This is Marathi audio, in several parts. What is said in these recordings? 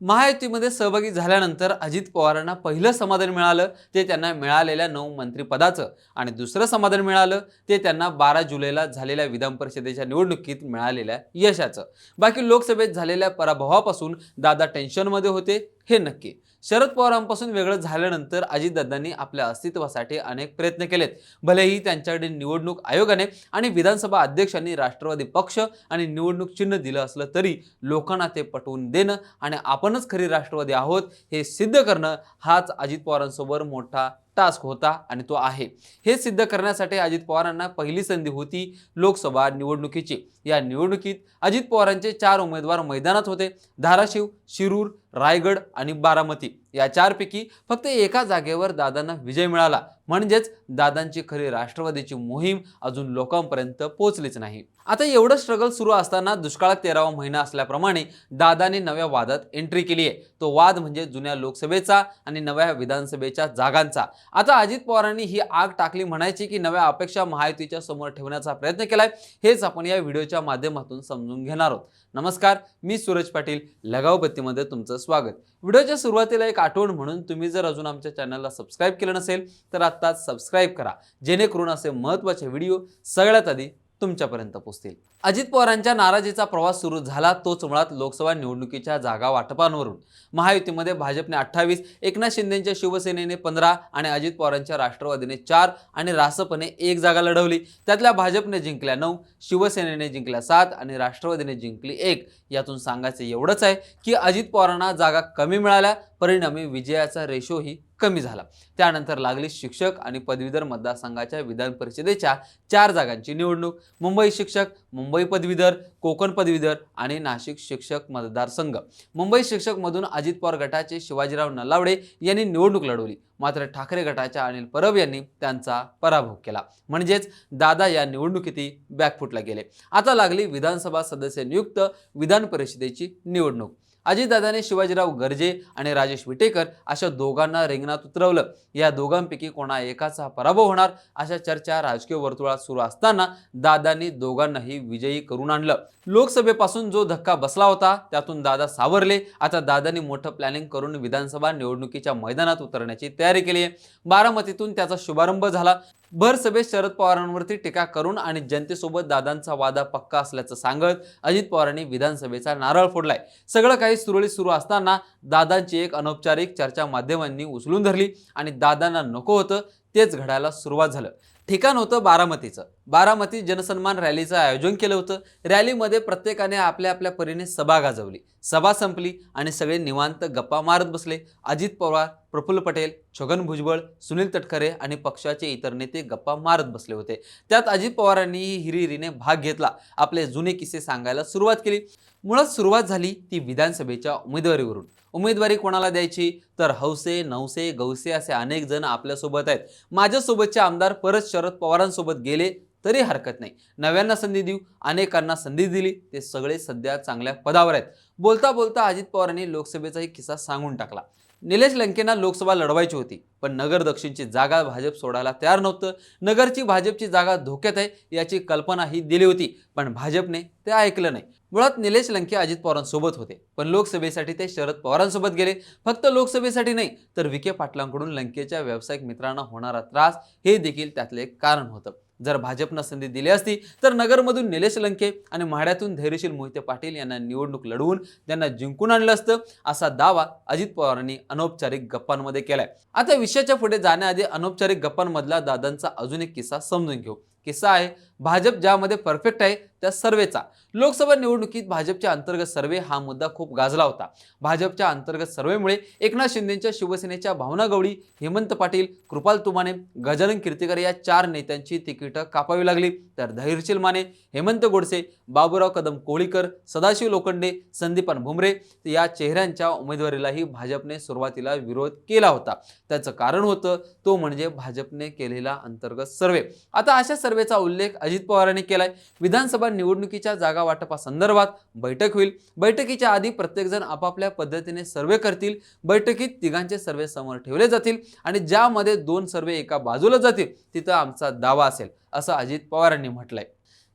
महायुतीमध्ये सहभागी झाल्यानंतर अजित पवारांना पहिलं समाधान मिळालं ते त्यांना मिळालेल्या नऊ मंत्रिपदाचं. आणि दुसरं समाधान मिळालं ते त्यांना बारा जुलैला झालेल्या विधान परिषदेच्या निवडणुकीत मिळालेल्या यशाचं. बाकी लोकसभेत झालेल्या पराभवापासून दादा टेन्शनमध्ये होते हे नक्की. शरद पवारांपासून वेगळं झाल्यानंतर अजितदादांनी आपल्या अस्तित्वासाठी अनेक प्रयत्न केलेत. भलेही त्यांच्याकडे निवडणूक आयोगाने आणि विधानसभा अध्यक्षांनी राष्ट्रवादी पक्ष आणि निवडणूक चिन्ह दिलं असलं तरी लोकांना ते पटवून देणं आणि आपणच खरी राष्ट्रवादी आहोत हे सिद्ध करणं हाच अजित पवारांसोबत मोठा टास्क होता आणि तो आहे. हे सिद्ध करण्यासाठी अजित पवारांना पहिली संधी होती लोकसभा निवडणुकीची. या निवडणुकीत अजित पवारांचे चार उमेदवार मैदानात होते. धाराशिव शिरूर रायगड आणि बारामती. या चारपैकी फक्त एका जागेवर दादांना विजय मिळाला. म्हणजेच दादांची खरी राष्ट्रवादीची मोहीम अजून लोकांपर्यंत पोहोचलीच नाही. आता एवढं स्ट्रगल सुरू असताना दुष्काळात तेरावा महिना असल्याप्रमाणे दादाने नव्या वादात एंट्री केली आहे. तो वाद म्हणजे जुन्या लोकसभेचा आणि नव्या विधानसभेच्या जागांचा. आता अजित पवारांनी ही आग टाकली म्हणायची की नव्या अपेक्षा महायुतीच्या समोर ठेवण्याचा प्रयत्न केलाय हेच आपण या व्हिडिओच्या माध्यमातून समजून घेणार आहोत. नमस्कार मी सूरज पाटील लगावबत्तीमध्ये तुमचं स्वागत. व्हिडिओच्या सुरुवातीला एक आठवण म्हणून तुम्ही जर अजून आमच्या चॅनलला सबस्क्राईब केलं नसेल तर आत्ताच सबस्क्राईब करा. जेणेकरून असे महत्त्वाचे व्हिडिओ सगळ्यात आधी तुमच्यापर्यंत पोहोचतील अजित पवारांच्या नाराजीचा प्रवास सुरू झाला तोच मुळात लोकसभा निवडणुकीच्या जागा वाटपांवरून. महायुतीमध्ये भाजपने अठ्ठावीस एकनाथ शिंदेच्या शिवसेनेने पंधरा आणि अजित पवारांच्या राष्ट्रवादीने चार आणि रासपने एक जागा लढवली. त्यातल्या भाजपने जिंकल्या नऊ शिवसेनेने जिंकल्या सात आणि राष्ट्रवादीने जिंकली एक. यातून सांगायचं एवढंच आहे की अजित पवारांना जागा कमी मिळाल्या परिणामी विजयाचा रेशोही कमी झाला. त्यानंतर लागली शिक्षक आणि पदवीधर मतदारसंघाच्या विधान परिषदेच्या चार जागांची निवडणूक. मुंबई शिक्षक मुंबई पदवीधर कोकण पदवीधर आणि नाशिक शिक्षक मतदारसंघ. मुंबई शिक्षकमधून अजित पवार गटाचे शिवाजीराव नलावडे यांनी निवडणूक लढवली. मात्र ठाकरे गटाच्या अनिल परब यांनी त्यांचा पराभव केला. म्हणजेच दादा या निवडणुकीतही बॅकफुटला गेले. आता लागली विधानसभा सदस्य नियुक्त विधान परिषदेची निवडणूक. अजितदादाने शिवाजीराव गर्जे आणि राजेश विटेकर अशा दोघांना रिंगणात उतरवलं. या दोघांपैकी कोणा एकाचा पराभव होणार? अशा चर्चा राजकीय वर्तुळात सुरू असताना दादांनी दोघांनाही विजयी करून आणलं. लोकसभेपासून जो धक्का बसला होता त्यातून दादा सावरले. आता दादांनी मोठं प्लॅनिंग करून विधानसभा निवडणुकीच्या मैदानात उतरण्याची तयारी केली आहे. बारामतीतून त्याचा शुभारंभ झाला. भर सभेत शरद पवारांवरती टीका करून आणि जनतेसोबत दादांचा वादा पक्का असल्याचं सांगत अजित पवारांनी विधानसभेचा नारळ फोडलाय. सगळं काही सुरळीत सुरू असताना दादांची एक अनौपचारिक चर्चा माध्यमांनी उचलून धरली आणि दादांना नको होतं तेच घडायला सुरुवात झालं. ठिकाण होतं बारामतीचं. बारामती जनसन्मान रॅलीचं आयोजन केलं होतं. रॅलीमध्ये प्रत्येकाने आपल्या आपल्या परीने सभा गाजवली. सभा संपली आणि सगळे निवांत गप्पा मारत बसले. अजित पवार प्रफुल्ल पटेल छगन भुजबळ सुनील तटकरे आणि पक्षाचे इतर नेते गप्पा मारत बसले होते. त्यात अजित पवारांनीही हिरिरीने भाग घेतला. आपले जुने किस्से सांगायला सुरुवात केली. मुळात सुरुवात झाली ती विधानसभेच्या उमेदवारीवरून. उमेदवारी कोणाला द्यायची? तर हौसे नवसे गौसे असे अनेक जण आपल्यासोबत आहेत. माझ्यासोबतचे आमदार परत शरद पवारांसोबत गेले तरी हरकत नाही. नव्यांना संधी देऊ अनेकांना संधी दिली ते सगळे सध्या चांगल्या पदावर आहेत. बोलता बोलता अजित पवारांनी लोकसभेचाही किस्सा सांगून टाकला. निलेश लंकेंना लोकसभा लढवायची होती पण नगर दक्षिणची जागा भाजप सोडायला तयार नव्हतं. नगरची भाजपची जागा धोक्यात आहे याची कल्पना ही दिली होती पण भाजपने ते ऐकलं नाही. मुळात निलेश लंके अजित पवारांसोबत होते. पण लोकसभेसाठी ते शरद पवारांसोबत गेले. फक्त लोकसभेसाठी नाही तर विखे पाटलांकडून लंकेच्या व्यावसायिक मित्रांना होणारा त्रास हे देखील त्यातले एक कारण होतं. जर भाजपनं संधी दिली असती तर नगरमधून निलेश लंके आणि म्हाड्यातून धैर्यशील मोहिते पाटील यांना निवडणूक लढवून त्यांना जिंकून आणलं असतं असा दावा अजित पवारांनी अनौपचारिक गप्पांमध्ये केलाय. आता विषयाच्या पुढे जाण्याआधी अनौपचारिक गप्पांमधला दादांचा अजून एक किस्सा समजून घेऊ. किस्सा आहे भाजप ज्यामध्ये परफेक्ट आहे त्या सर्वेचा. लोकसभा निवडणुकीत भाजपच्या अंतर्गत सर्वे हा मुद्दा खूप गाजला होता. भाजपच्या अंतर्गत सर्वेमुळे एकनाथ शिंदेच्या शिवसेनेच्या भावना गवळी हेमंत पाटील कृपाल तुमाने गजानन कीर्तिकर या चार नेत्यांची तिकीटं कापावी लागली. तर धैर्यशील माने हेमंत गोडसे बाबूराव कदम कोळीकर सदाशिव लोखंडे संदीपान भुमरे या चेहऱ्यांच्या उमेदवारीलाही भाजपने सुरुवातीला विरोध केला होता. त्याचं कारण होतं तो म्हणजे भाजपने केलेला अंतर्गत सर्वे. आता अशा सर्वेचा उल्लेख अजित पवारांनी केलाय. विधानसभा निवडणुकीच्या जागा वाटपासंदर्भात बैठक होईल. बैठकीच्या आधी प्रत्येकजण आपापल्या पद्धतीने सर्वे करतील. बैठकीत तिघांचे सर्वे समोर ठेवले जातील आणि ज्यामध्ये दोन सर्वे एका बाजूला जातील तिथं आमचा दावा असेल असं अजित पवारांनी म्हटलंय.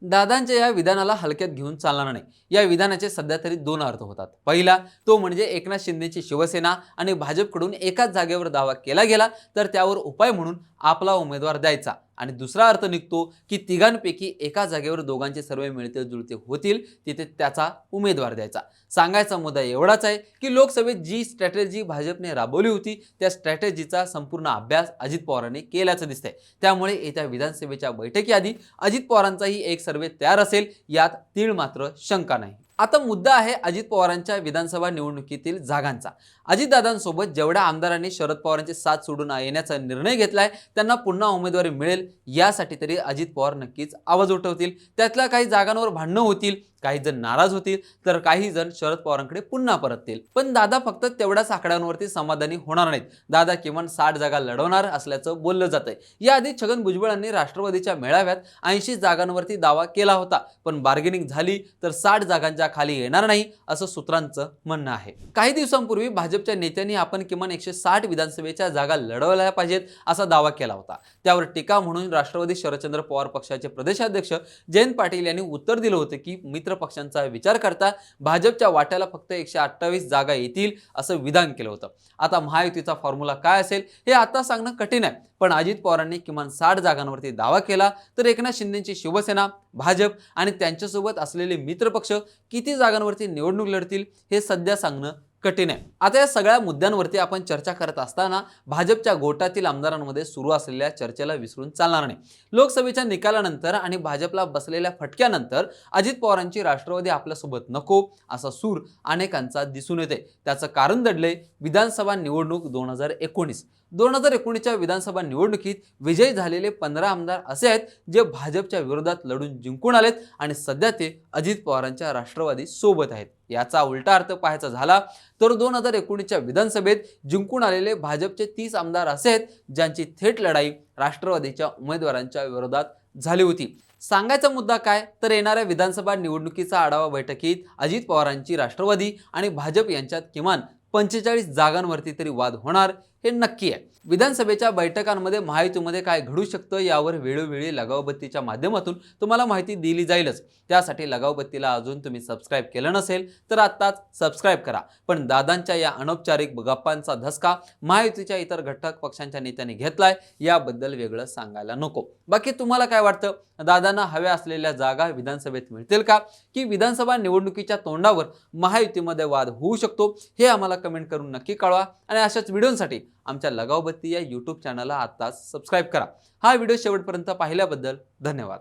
दादांच्या या विधानाला हलक्यात घेऊन चालणार नाही. या विधानाचे सध्या तरी दोन अर्थ होतात. पहिला तो म्हणजे एकनाथ शिंदेची शिवसेना आणि भाजपकडून एकाच जागेवर दावा केला गेला तर त्यावर उपाय म्हणून आपला उमेदवार द्यायचा. आणि दुसरा अर्थ निघतो की तिघांपैकी एका जागेवर दोघांचे सर्व मिळते जुळते होतील तिथे त्याचा उमेदवार द्यायचा. सांगायचा मुद्दा एवढाच आहे की लोकसभेत जी स्ट्रॅटेजी भाजपने राबवली होती त्या स्ट्रॅटेजीचा संपूर्ण अभ्यास अजित पवारांनी केल्याचं दिसतंय. त्यामुळे येत्या विधानसभेच्या बैठकीआधी अजित पवारांचाही एक सर्वे तयार असेल यात तीळ मात्र शंका नाही. आता मुद्दा आहे अजित पवारांच्या विधानसभा निवडणुकीतील जागांचा. अजितदादांसोबत जेवढ्या आमदारांनी शरद पवारांची साथ सोडून येण्याचा निर्णय घेतला आहे त्यांना पुन्हा उमेदवारी मिळेल यासाठी तरी अजित पवार नक्कीच आवाज उठवतील. त्यातल्या काही जागांवर भांडणं होतील काही जण नाराज होतील तर काही जण शरद पवारांकडे पुन्हा परततील. पण दादा फक्त तेवढ्याच आकड्यांवरती समाधानी होणार नाहीत. दादा किमान साठ जागा लढवणार असल्याचं बोललं जातंय. याआधी छगन भुजबळांनी राष्ट्रवादीच्या मेळाव्यात ऐंशी जागांवरती दावा केला होता. पण बार्गेनिंग झाली तर साठ जागांच्या खाली येणार नाही असं सूत्रांचं म्हणणं आहे. काही दिवसांपूर्वी भाजपच्या नेत्यांनी आपण किमान एकशे साठ विधानसभेच्या जागा लढवल्या पाहिजेत असा दावा केला होता. त्यावर टीका म्हणून राष्ट्रवादी शरदचंद्र पवार पक्षाचे प्रदेशाध्यक्ष जयंत पाटील यांनी उत्तर दिलं होतं की मित्र पक्षांचा विचार करता भाजपच्या वाट्याला फक्त एकशे अठ्ठावीस जागा येतील असं विधान केलं होतं. आता महायुतीचा फॉर्म्युला काय असेल हे आता सांगणं कठीण आहे. पण अजित पवारांनी किमान साठ जागांवरती दावा केला तर एकनाथ शिंदेची शिवसेना भाजप आणि त्यांच्यासोबत असलेले मित्रपक्ष किती जागांवरती निवडणूक लढतील हे सध्या सांगणं कठीण आहे. आता या सगळ्या मुद्द्यांवरती आपण चर्चा करत असताना भाजपच्या गोटातील आमदारांमध्ये सुरू असलेल्या चर्चेला विसरून चालणार नाही. लोकसभेच्या निकालानंतर आणि भाजपला बसलेल्या फटक्यानंतर अजित पवारांची राष्ट्रवादी आपल्यासोबत नको असा सूर अनेकांचा दिसून येते त्याचं कारण दडले विधानसभा निवडणूक दोन हजार एकोणीस. दोन हजार एकोणीसच्या विधानसभा निवडणुकीत विजयी झालेले पंधरा आमदार असे आहेत जे भाजपच्या विरोधात लढून जिंकून आलेत आणि सध्या ते अजित पवारांच्या राष्ट्रवादी सोबत आहेत. याचा उलटा अर्थ पाहायचा झाला तर दोन हजार एकोणीसच्या विधानसभेत जिंकून आलेले भाजपचे तीस आमदार असे आहेत ज्यांची थेट लढाई राष्ट्रवादीच्या उमेदवारांच्या विरोधात झाली होती. सांगायचा मुद्दा काय? तर येणाऱ्या विधानसभा निवडणुकीचा आढावा बैठकीत अजित पवारांची राष्ट्रवादी आणि भाजप यांच्यात किमान पंचेचाळीस जागांवरती तरी वाद होणार. हे नक्की आहे. विधानसभेच्या बैठकांमध्ये महायुतीमध्ये काय घडू शकतं यावर वेळोवेळी लगावबत्तीच्या माध्यमातून तुम्हाला माहिती दिली जाईलच. त्यासाठी लगावबत्तीला अजून तुम्ही सबस्क्राईब केलं नसेल तर आत्ताच सबस्क्राईब करा. पण दादांच्या या अनौपचारिक गप्पांचा धसका महायुतीच्या इतर घटक पक्षांच्या नेत्यांनी घेतलाय याबद्दल वेगळं सांगायला नको. बाकी तुम्हाला काय वाटतं? दादांना हव्या असलेल्या जागा विधानसभेत मिळतील का? की विधानसभा निवडणुकीच्या तोंडावर महायुतीमध्ये वाद होऊ शकतो? हे आम्हाला कमेंट करून नक्की कळवा. आणि अशाच व्हिडिओसाठी आमच्या लगावबत्ती या यूट्यूब चॅनलला आत्ताच सबस्क्राईब करा. हा व्हिडिओ शेवटपर्यंत पाहिल्याबद्दल धन्यवाद.